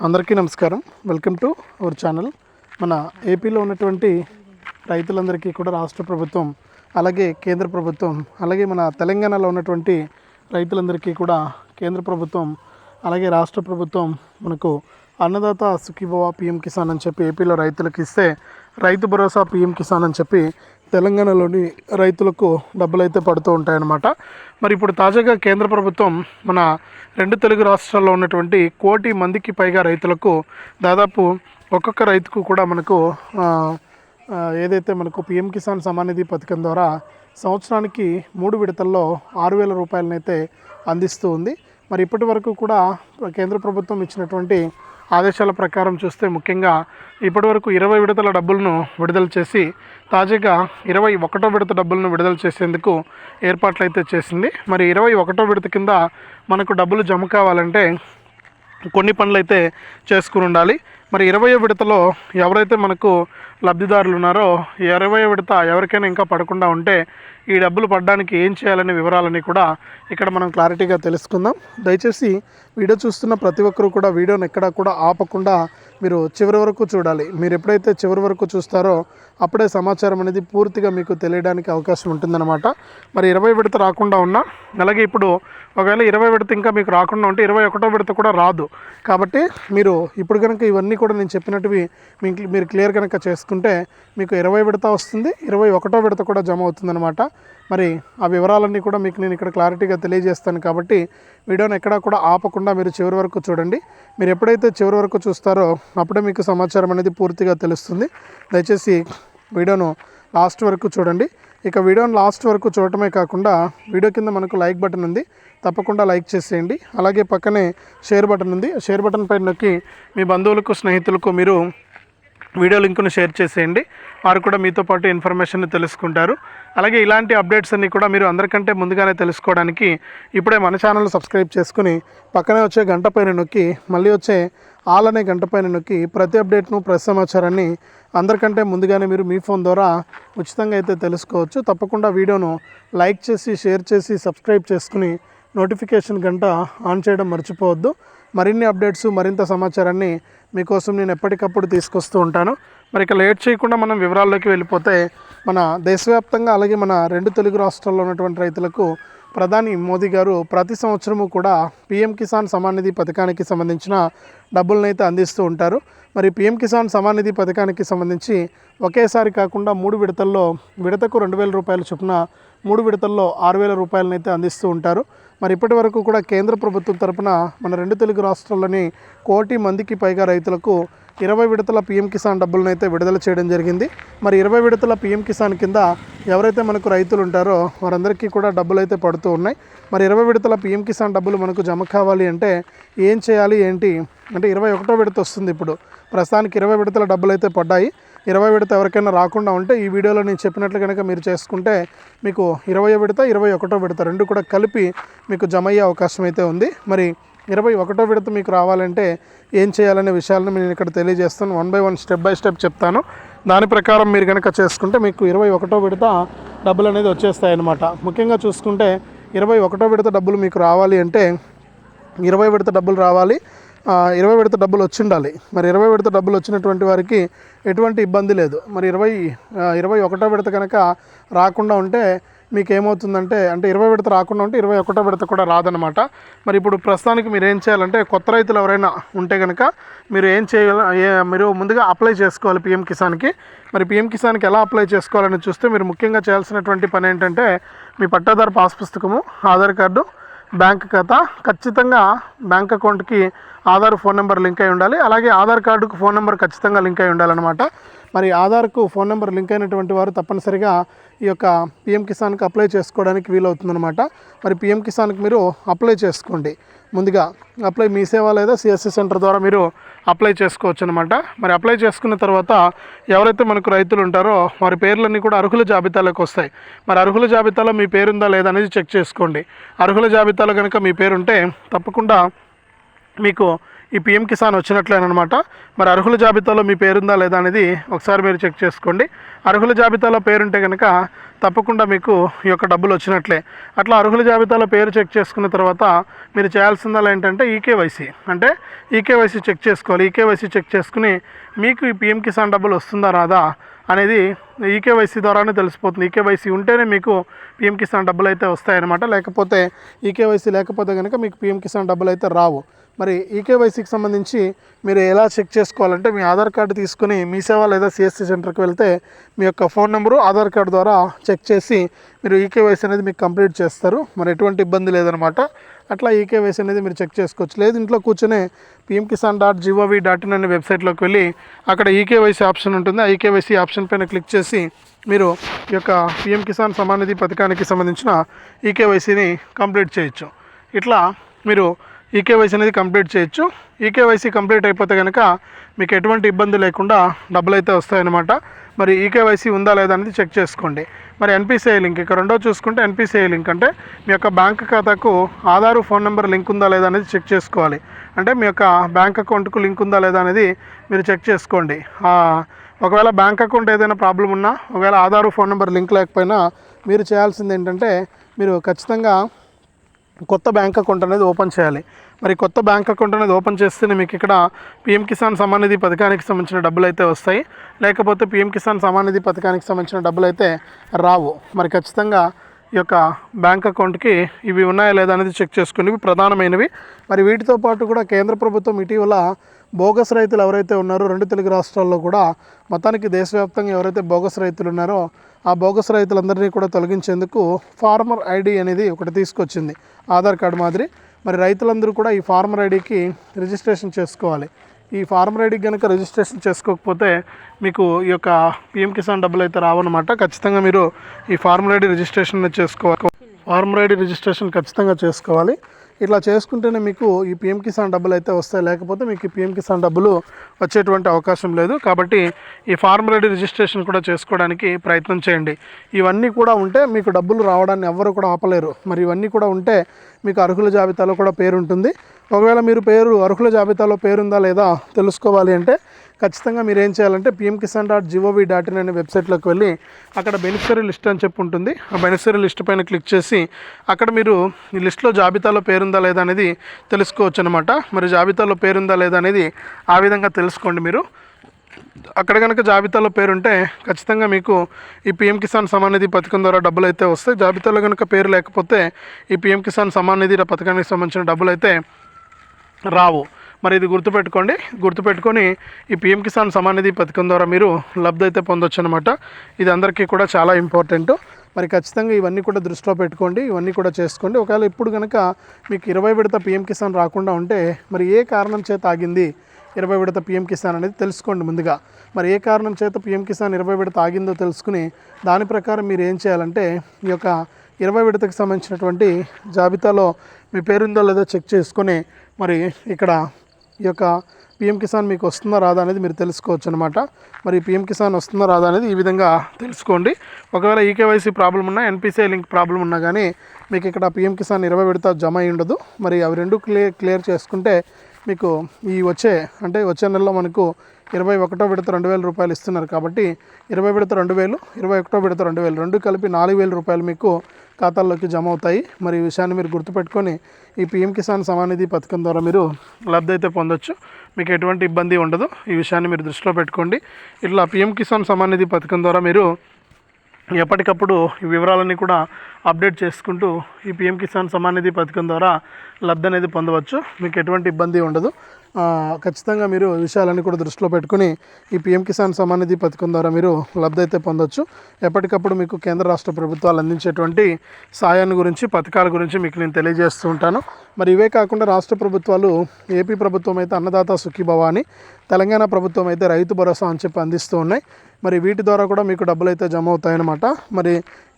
అందరికీ నమస్కారం. Welcome to our channel. మన ఏపీలో ఉన్నటువంటి రైతులందరికీ కూడా రాష్ట్ర ప్రభుత్వం అలాగే కేంద్ర ప్రభుత్వం అలాగే మన తెలంగాణలో ఉన్నటువంటి రైతులందరికీ కూడా కేంద్ర ప్రభుత్వం అలాగే రాష్ట్ర ప్రభుత్వం మనకు అన్నదాత సుఖీభవ పిఎం కిసాన్ అని చెప్పి ఏపీలో రైతులకు ఇస్తే రైతు భరోసా పిఎం కిసాన్ అని చెప్పి తెలంగాణలోని రైతులకు డబ్బులు అయితే పడుతూ ఉంటాయన్నమాట. మరి ఇప్పుడు తాజాగా కేంద్ర ప్రభుత్వం మన రెండు తెలుగు రాష్ట్రాల్లో ఉన్నటువంటి కోటి మందికి పైగా రైతులకు దాదాపు ఒక్కొక్క రైతుకు కూడా మనకు ఏదైతే మనకు పిఎం కిసాన్ సమానిధి పథకం ద్వారా సంవత్సరానికి మూడు విడతల్లో ఆరు వేల రూపాయలనైతే అందిస్తూ ఉంది. మరి ఇప్పటి వరకు కూడా కేంద్ర ప్రభుత్వం ఇచ్చినటువంటి ఆదేశాల ప్రకారం చూస్తే ముఖ్యంగా ఇప్పటివరకు ఇరవై విడతల డబ్బులను విడుదల చేసి తాజాగా ఇరవై ఒకటో విడత డబ్బులను విడుదల చేసేందుకు ఏర్పాట్లు అయితే చేసింది. మరి ఇరవై ఒకటో విడత కింద మనకు డబ్బులు జమ కావాలంటే కొన్ని పనులు అయితే చేసుకుని ఉండాలి. మరి ఇరవై విడతలో ఎవరైతే మనకు లబ్ధిదారులు ఉన్నారో ఈ ఇరవై విడత ఎవరికైనా ఇంకా పడకుండా ఉంటే ఈ డబ్బులు పడడానికి ఏం చేయాలనే వివరాలని కూడా ఇక్కడ మనం క్లారిటీగా తెలుసుకుందాం. దయచేసి వీడియో చూస్తున్న ప్రతి ఒక్కరూ కూడా వీడియోని ఎక్కడా కూడా ఆపకుండా మీరు చివరి వరకు చూడాలి. మీరు ఎప్పుడైతే చివరి వరకు చూస్తారో అప్పుడే సమాచారం అనేది పూర్తిగా మీకు తెలియడానికి అవకాశం ఉంటుందన్నమాట. మరి ఇరవై విడత రాకుండా ఉన్నా అలాగే ఇప్పుడు ఒకవేళ ఇరవై విడత ఇంకా మీకు రాకుండా ఉంటే ఇరవై ఒకటో విడత కూడా రాదు. కాబట్టి మీరు ఇప్పుడు కనుక ఇవన్నీ కూడా నేను చెప్పినట్టువి మీకు మీరు క్లియర్ కనుక చేసుకుంటే మీకు ఇరవై విడత వస్తుంది ఇరవై ఒకటో విడత కూడా జమ అవుతుందన్నమాట. మరి ఆ వివరాలన్నీ కూడా మీకు నేను ఇక్కడ క్లారిటీగా తెలియజేస్తాను కాబట్టి వీడియోని ఎక్కడా కూడా ఆపకుండా మీరు చివరి వరకు చూడండి. మీరు ఎప్పుడైతే చివరి వరకు చూస్తారో అప్పుడే మీకు సమాచారం అనేది పూర్తిగా తెలుస్తుంది. దయచేసి వీడియోను లాస్ట్ వరకు చూడండి. ఇక వీడియోని లాస్ట్ వరకు చూడటమే కాకుండా వీడియో కింద మనకు లైక్ బటన్ ఉంది. తప్పకుండా లైక్ చేసేయండి. అలాగే పక్కనే షేర్ బటన్ ఉంది. షేర్ బటన్ పైన నొక్కి మీ బంధువులకు స్నేహితులకు మీరు వీడియో లింకును షేర్ చేసేయండి. వారు కూడా మీతో పాటు ఇన్ఫర్మేషన్ తెలుసుకుంటారు. అలాగే ఇలాంటి అప్డేట్స్ అన్నీ కూడా మీరు అందరికంటే ముందుగానే తెలుసుకోవడానికి ఇప్పుడే మన ఛానల్ సబ్స్క్రైబ్ చేసుకుని పక్కనే వచ్చే గంట పైన నొక్కి మళ్ళీ వచ్చే ఆల్ అనే గంట పైన నొక్కి ప్రతి అప్డేట్ను ప్రతి సమాచారాన్ని అందరికంటే ముందుగానే మీరు మీ ఫోన్ ద్వారా ఉచితంగా అయితే తెలుసుకోవచ్చు. తప్పకుండా వీడియోను లైక్ చేసి షేర్ చేసి సబ్స్క్రైబ్ చేసుకుని నోటిఫికేషన్ గంట ఆన్ చేయడం మర్చిపోవద్దు. మరిన్ని అప్డేట్స్ మరింత సమాచారాన్ని మీకోసం నేను ఎప్పటికప్పుడు తీసుకొస్తూ ఉంటాను. మరి ఇక లేట్ చేయకుండా మనం వివరాల్లోకి వెళ్ళిపోతే మన దేశవ్యాప్తంగా అలాగే మన రెండు తెలుగు రాష్ట్రాల్లో ఉన్నటువంటి రైతులకు ప్రధాని మోదీ గారు ప్రతి సంవత్సరము కూడా పిఎం కిసాన్ సమాన్ నిధి పథకానికి సంబంధించిన డబ్బులనైతే అయితే అందిస్తూ ఉంటారు. మరి పిఎం కిసాన్ సమాన్ నిధి పథకానికి సంబంధించి ఒకేసారి కాకుండా మూడు విడతల్లో విడతకు రెండు వేల రూపాయల చొప్పున మూడు విడతల్లో ఆరు వేల రూపాయలనైతే అందిస్తూ ఉంటారు. మరి ఇప్పటి వరకు కూడా కేంద్ర ప్రభుత్వం తరపున మన రెండు తెలుగు రాష్ట్రాల్లోని కోటి మందికి పైగా రైతులకు ఇరవై విడతల పిఎం కిసాన్ డబ్బులను అయితే విడుదల చేయడం జరిగింది. మరి ఇరవై విడతల పిఎం కిసాన్ కింద ఎవరైతే మనకు రైతులు ఉంటారో వారందరికీ కూడా డబ్బులు అయితే పడుతూ ఉన్నాయి. మరి ఇరవై విడతల పిఎం కిసాన్ డబ్బులు మనకు జమ కావాలి అంటే ఏం చేయాలి ఏంటి? అంటే ఇరవై ఒకటో విడత వస్తుంది ఇప్పుడు. ప్రస్తుతానికి ఇరవై విడతల డబ్బులు అయితే పడ్డాయి. ఇరవై విడత ఎవరికైనా రాకుండా ఉంటే ఈ వీడియోలో నేను చెప్పినట్లు కనుక మీరు చేసుకుంటే మీకు ఇరవై విడత ఇరవై ఒకటో విడత రెండు కూడా కలిపి మీకు జమ అయ్యే అవకాశం అయితే ఉంది. మరి ఇరవై ఒకటో విడత మీకు రావాలంటే ఏం చేయాలనే విషయాలను నేను ఇక్కడ తెలియజేస్తాను. One by one step by step చెప్తాను. దాని ప్రకారం మీరు కనుక చేసుకుంటే మీకు ఇరవై ఒకటో విడత డబ్బులు అనేది వచ్చేస్తాయి అన్నమాట ముఖ్యంగా చూసుకుంటే ఇరవై ఒకటో విడత డబ్బులు మీకు రావాలి అంటే ఇరవై విడత డబ్బులు రావాలి. ఇరవై విడత డబ్బులు వచ్చి ఉండాలి మరి ఇరవై విడత డబ్బులు వచ్చినటువంటి వారికి ఎటువంటి ఇబ్బంది లేదు. మరి ఇరవై ఇరవై ఒకటో విడత కనుక రాకుండా ఉంటే మీకు ఏమవుతుందంటే అంటే ఇరవై విడత రాకుండా ఉంటే ఇరవై ఒకటో విడత కూడా రాదనమాట మరి ఇప్పుడు ప్రస్తుతానికి మీరు ఏం చేయాలంటే కొత్త రైతులు ఎవరైనా ఉంటే కనుక మీరు ఏం చేయాలి ఏ- మీరు ముందుగా అప్లై చేసుకోవాలి పిఎం కిసాన్కి. మరి పిఎం కిసాన్కి ఎలా అప్లై చేసుకోవాలని చూస్తే మీరు ముఖ్యంగా చేయాల్సినటువంటి పని ఏంటంటే మీ పట్టాదారు పాస్ పుస్తకము ఆధార్ కార్డు బ్యాంక్ ఖాతా ఖచ్చితంగా బ్యాంక్ అకౌంట్కి ఆధార్ ఫోన్ నెంబర్ లింక్ అయి ఉండాలి. అలాగే ఆధార్ కార్డుకు ఫోన్ నెంబర్ ఖచ్చితంగా లింక్ అయి ఉండాలన్నమాట. మరి ఆధార్కు ఫోన్ నెంబర్ లింక్ అయినటువంటి వారు తప్పనిసరిగా ఈ యొక్క పిఎం కిసాన్కి అప్లై చేసుకోవడానికి వీలవుతుందన్నమాట. మరి పిఎం కిసాన్కి మీరు అప్లై చేసుకోండి. ముందుగా అప్లై మీ సేవ లేదా సిఎస్సి సెంటర్ ద్వారా మీరు అప్లై చేసుకోవచ్చు అనమాట మరి అప్లై చేసుకున్న తర్వాత ఎవరైతే మనకు రైతులు ఉంటారో వారి పేర్లన్నీ కూడా అర్హుల జాబితాలోకి వస్తాయి. మరి అర్హుల జాబితాలో మీ పేరుందా లేదా అనేది చెక్ చేసుకోండి. అర్హుల జాబితాలో కనుక మీ పేరుంటే తప్పకుండా మీకు ఈ పిఎం కిసాన్ వచ్చినట్లేనమాట మరి అర్హుల జాబితాలో మీ పేరుందా లేదా అనేది ఒకసారి మీరు చెక్ చేసుకోండి. అర్హుల జాబితాలో పేరుంటే కనుక తప్పకుండా మీకు ఈ యొక్క డబ్బులు వచ్చినట్లే. అట్లా అర్హుల జాబితాలో పేరు చెక్ చేసుకున్న తర్వాత మీరు చేయాల్సిందల్లా ఏంటంటే ఈకేవైసీ. అంటే ఈకేవైసీ చెక్ చేసుకోవాలి. ఈకేవైసీ చెక్ చేసుకుని మీకు ఈ పిఎం కిసాన్ డబ్బులు వస్తుందా రాదా అనేది ఈకేవైసీ ద్వారానే తెలిసిపోతుంది. ఈకేవైసీ ఉంటేనే మీకు పిఎం కిసాన్ డబ్బులు అయితే వస్తాయన్నమాట. లేకపోతే ఈకేవైసీ లేకపోతే కనుక మీకు పిఎం కిసాన్ డబ్బులు అయితే రావు. మరి ఈకేవైసీకి సంబంధించి మీరు ఎలా చెక్ చేసుకోవాలంటే మీ ఆధార్ కార్డు తీసుకుని మీ సేవ లేదా సిఎస్సి సెంటర్కి వెళ్తే మీ యొక్క ఫోన్ నెంబరు ఆధార్ కార్డు ద్వారా చెక్ చేసి మీరు ఈకేవైసీ అనేది మీకు కంప్లీట్ చేస్తారు. మరి ఎటువంటి ఇబ్బంది లేదనమాట. అట్లా ఈకేవైసీ అనేది మీరు చెక్ చేసుకోవచ్చు. లేదు ఇంట్లో కూర్చొని PM Kisan dot GOV dot in అనే వెబ్సైట్లోకి వెళ్ళి అక్కడ ఈకేవైసీ ఆప్షన్ ఉంటుంది. ఆ ఈకేవైసీ ఆప్షన్ పైన క్లిక్ చేసి మీరు ఈ యొక్క పిఎం కిసాన్ సమానిధి పథకానికి సంబంధించిన ఈకేవైసీని కంప్లీట్ చేయొచ్చు. ఇట్లా మీరు ఈకేవైసీ అనేది కంప్లీట్ చేయొచ్చు. ఈకేవైసీ కంప్లీట్ అయిపోతే కనుక మీకు ఎటువంటి ఇబ్బంది లేకుండా డబ్బులు అయితే వస్తాయన్నమాట. మరి ఈకేవైసీ ఉందా లేదా అనేది చెక్ చేసుకోండి. మరి ఎన్పిసిఐ లింక్ ఇక రెండో చూసుకుంటే ఎన్పిసిఐ లింక్ అంటే మీ యొక్క బ్యాంక్ ఖాతాకు ఆధారు ఫోన్ నెంబర్ లింక్ ఉందా లేదా అనేది చెక్ చేసుకోవాలి. అంటే మీ యొక్క బ్యాంక్ అకౌంట్కు లింక్ ఉందా లేదా అనేది మీరు చెక్ చేసుకోండి. ఒకవేళ బ్యాంక్ అకౌంట్ ఏదైనా ప్రాబ్లం ఉన్నా ఒకవేళ ఆధారు ఫోన్ నెంబర్ లింక్ లేకపోయినా మీరు చేయాల్సింది ఏంటంటే మీరు ఖచ్చితంగా కొత్త బ్యాంక్ అకౌంట్ అనేది ఓపెన్ చేయాలి. మరి కొత్త బ్యాంక్ అకౌంట్ అనేది ఓపెన్ చేస్తేనే మీకు ఇక్కడ పిఎం కిసాన్ సమాన్ నిధి పథకానికి సంబంధించిన డబ్బులు అయితే వస్తాయి. లేకపోతే పిఎం కిసాన్ సమాన్ నిధి పథకానికి సంబంధించిన డబ్బులు అయితే రావు. మరి ఖచ్చితంగా ఈ యొక్క బ్యాంక్ అకౌంట్కి ఇవి ఉన్నాయా లేదా అనేది చెక్ చేసుకునేవి ప్రధానమైనవి. మరి వీటితో పాటు కూడా కేంద్ర ప్రభుత్వం ఇటీవల బోగస్ రైతులు ఎవరైతే ఉన్నారో రెండు తెలుగు రాష్ట్రాల్లో కూడా మొత్తానికి దేశవ్యాప్తంగా ఎవరైతే బోగస్ రైతులు ఉన్నారో ఆ బోగస్ రైతులందరినీ కూడా తొలగించేందుకు ఫార్మర్ ఐడి అనేది ఒకటి తీసుకొచ్చింది. ఆధార్ కార్డు మాదిరి. మరి రైతులందరూ కూడా ఈ ఫార్మర్ ఐడికి రిజిస్ట్రేషన్ చేసుకోవాలి. ఈ ఫార్మర్ ఐడికి కనుక రిజిస్ట్రేషన్ చేసుకోకపోతే మీకు ఈ యొక్క పిఎం కిసాన్ డబ్బులు అయితే రావన్నమాట. ఖచ్చితంగా మీరు ఈ ఫార్మర్ ఐడి రిజిస్ట్రేషన్ చేసుకోవాలి. ఫార్మర్ ఐడి రిజిస్ట్రేషన్ ఖచ్చితంగా చేసుకోవాలి. ఇట్లా చేసుకుంటేనే మీకు ఈ పిఎం కిసాన్ డబ్బులు అయితే వస్తాయి. లేకపోతే మీకు ఈ పిఎం కిసాన్ డబ్బులు వచ్చేటువంటి అవకాశం లేదు. కాబట్టి ఈ ఫార్మ్ రెడీ రిజిస్ట్రేషన్ కూడా చేసుకోవడానికి ప్రయత్నం చేయండి. ఇవన్నీ కూడా ఉంటే మీకు డబ్బులు రావడాన్ని ఎవ్వరు కూడా ఆపలేరు. మరి ఇవన్నీ కూడా ఉంటే మీకు అర్హుల జాబితాలో కూడా పేరు ఉంటుంది ఒకవేళ మీరు పేరు అర్హుల జాబితాలో పేరుందా లేదా తెలుసుకోవాలి అంటే ఖచ్చితంగా మీరు ఏం చేయాలంటే PM Kisan dot GOV dot in అనే వెబ్సైట్లోకి వెళ్ళి అక్కడ బెనిఫిషరీ లిస్ట్ అని చెప్పి ఉంటుంది. ఆ బెనిఫిషరీ లిస్ట్ పైన క్లిక్ చేసి అక్కడ మీరు ఈ లిస్ట్లో జాబితాలో పేరుందా లేదా అనేది తెలుసుకోవచ్చు అనమాట మరి జాబితాలో పేరుందా లేదా అనేది ఆ విధంగా తెలుసుకోండి మీరు. అక్కడ కనుక జాబితాలో పేరుంటే ఖచ్చితంగా మీకు ఈ పిఎం కిసాన్ సమాన్ నిధి పథకం ద్వారా డబ్బులు అయితే వస్తాయి. జాబితాలో కనుక పేరు లేకపోతే ఈ పిఎం కిసాన్ సమాన్ నిధి పథకానికి సంబంధించిన డబ్బులు అయితే రావు. మరి ఇది గుర్తుపెట్టుకోండి. గుర్తుపెట్టుకొని ఈ పిఎం కిసాన్ సమాన్ నిధి పథకం ద్వారా మీరు లబ్ధి అయితే పొందొచ్చు అనమాట ఇది అందరికీ కూడా చాలా ఇంపార్టెంట్. మరి ఖచ్చితంగా ఇవన్నీ కూడా దృష్టిలో పెట్టుకోండి. ఇవన్నీ కూడా చేసుకోండి. ఒకవేళ ఇప్పుడు కనుక మీకు ఇరవై విడత పిఎం కిసాన్ రాకుండా ఉంటే మరి ఏ కారణం చేత ఆగింది? ఇరవై విడత పిఎం కిసాన్ అనేది తెలుసుకోండి ముందుగా. మరి ఏ కారణం చేత పిఎం కిసాన్ ఇరవై విడత ఆగిందో తెలుసుకుని దాని ప్రకారం మీరు ఏం చేయాలంటే ఈ యొక్క ఇరవై విడతకు సంబంధించినటువంటి జాబితాలో మీ పేరుందో లేదో చెక్ చేసుకొని మరి ఇక్కడ ఈ యొక్క పిఎం కిసాన్ మీకు వస్తుందా రాదా అనేది మీరు తెలుసుకోవచ్చు అనమాట మరి పిఎం కిసాన్ వస్తుందా రాదా అనేది ఈ విధంగా తెలుసుకోండి. ఒకవేళ ఈకేవైసీ ప్రాబ్లం ఉన్నా ఎన్పిసిఐ లింక్ ప్రాబ్లం ఉన్నా కానీ మీకు ఇక్కడ పిఎం కిసాన్ ఇరవై విడత జమ అయి ఉండదు. మరి అవి రెండు క్లియర్ క్లియర్ చేసుకుంటే మీకు ఈ వచ్చే అంటే వచ్చే నెలలో మనకు ఇరవై ఒకటో విడత రెండు వేల రూపాయలు ఇస్తున్నారు కాబట్టి ఇరవై విడత రెండు వేలు ఇరవై ఒకటో విడత రెండు వేలు రెండు కలిపి నాలుగు వేల రూపాయలు మీకు ఖాతాల్లోకి జమ అవుతాయి. మరి ఈ విషయాన్ని మీరు గుర్తుపెట్టుకొని ఈ పిఎం కిసాన్ సమానిధి పథకం ద్వారా మీరు లబ్ధి అయితే పొందొచ్చు. మీకు ఎటువంటి ఇబ్బంది ఉండదు. ఈ విషయాన్ని మీరు దృష్టిలో పెట్టుకోండి. ఇట్లా పిఎం కిసాన్ సమానిధి పథకం ద్వారా మీరు ఎప్పటికప్పుడు ఈ వివరాలన్నీ కూడా అప్డేట్ చేసుకుంటూ ఈ పిఎం కిసాన్ సమాన్ నిధి పథకం ద్వారా లబ్ధి అనేది పొందవచ్చు. మీకు ఎటువంటి ఇబ్బంది ఉండదు. ఖచ్చితంగా మీరు విషయాలన్నీ కూడా దృష్టిలో పెట్టుకుని ఈ పిఎం కిసాన్ సమాన్ నిధి పథకం ద్వారా మీరు లబ్ధి అయితే పొందొచ్చు. ఎప్పటికప్పుడు మీకు కేంద్ర రాష్ట్ర ప్రభుత్వాలు అందించేటువంటి సాయాన్ని గురించి పథకాల గురించి మీకు నేను తెలియజేస్తూ ఉంటాను. మరి ఇవే కాకుండా రాష్ట్ర ప్రభుత్వాలు ఏపీ ప్రభుత్వం అయితే అన్నదాత సుఖీభవ అని తెలంగాణ ప్రభుత్వం అయితే రైతు భరోసా అని చెప్పి అందిస్తూ ఉన్నాయి. మరి వీటి ద్వారా కూడా మీకు డబ్బులు అయితే జమ అవుతాయన్నమాట మరి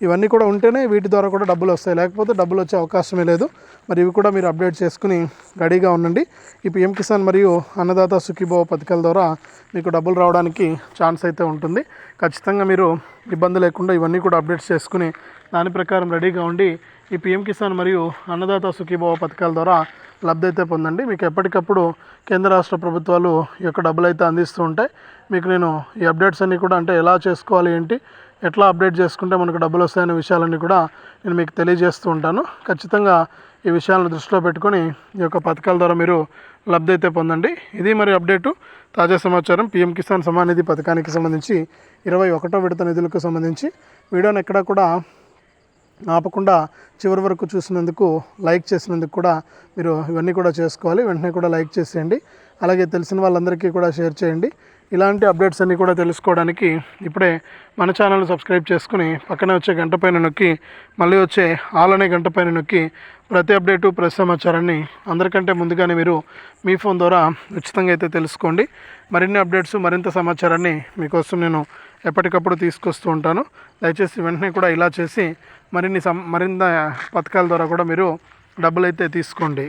ఇవన్నీ కూడా ఉంటేనే వీటి ద్వారా కూడా డబ్బులు వస్తాయి. లేకపోతే డబ్బులు వచ్చే అవకాశమే లేదు. మరి ఇవి కూడా మీరు అప్డేట్ చేసుకుని రెడీగా ఉండండి. ఈ పిఎం కిసాన్ మరియు అన్నదాత సుఖీభవ పథకాల ద్వారా మీకు డబ్బులు రావడానికి ఛాన్స్ అయితే ఉంటుంది. ఖచ్చితంగా మీరు ఇబ్బంది లేకుండా ఇవన్నీ కూడా అప్డేట్స్ చేసుకుని దాని ప్రకారం రెడీగా ఉండి ఈ పిఎం కిసాన్ మరియు అన్నదాత సుఖీభవ పథకాల ద్వారా లబ్ధి అయితే పొందండి. మీకు ఎప్పటికప్పుడు కేంద్ర రాష్ట్ర ప్రభుత్వాలు ఈ యొక్క డబ్బులు అయితే అందిస్తూ ఉంటాయి. మీకు నేను ఈ అప్డేట్స్ అన్నీ కూడా అంటే ఎలా చేసుకోవాలి ఏంటి ఎట్లా అప్డేట్ చేసుకుంటే మనకు డబ్బులు వస్తాయనే విషయాలన్నీ కూడా నేను మీకు తెలియజేస్తూ ఉంటాను. ఖచ్చితంగా ఈ విషయాలను దృష్టిలో పెట్టుకొని ఈ యొక్క పథకాల ద్వారా మీరు లబ్ధి అయితే పొందండి. ఇది మరి అప్డేటు. తాజా సమాచారం పీఎం కిసాన్ సమాన్ నిధి పథకానికి సంబంధించి ఇరవై ఒకటో విడత నిధులకు సంబంధించి. వీడియోని ఎక్కడా కూడా ఆపకుండా చివరి వరకు చూసినందుకు లైక్ చేసినందుకు కూడా మీరు ఇవన్నీ కూడా చేసుకోవాలి. వెంటనే కూడా లైక్ చేసేయండి. అలాగే తెలిసిన వాళ్ళందరికీ కూడా షేర్ చేయండి. ఇలాంటి అప్డేట్స్ అన్నీ కూడా తెలుసుకోవడానికి ఇప్పుడే మన ఛానల్ సబ్స్క్రైబ్ చేసుకుని పక్కనే వచ్చే గంట పైన నొక్కి మళ్ళీ వచ్చే ఆల్ అనే గంట పైన నొక్కి ప్రతి అప్డేటు ప్రతి సమాచారాన్ని అందరికంటే ముందుగానే మీరు మీ ఫోన్ ద్వారా ఉచితంగా అయితే తెలుసుకోండి. మరిన్ని అప్డేట్స్ మరింత సమాచారాన్ని మీకోసం నేను ఎప్పటికప్పుడు తీసుకొస్తూ ఉంటాను. దయచేసి వెంటనే కూడా ఇలా చేసి మరిన్ని సం మరింత పథకాల ద్వారా కూడా మీరు డబ్బులు అయితే తీసుకోండి.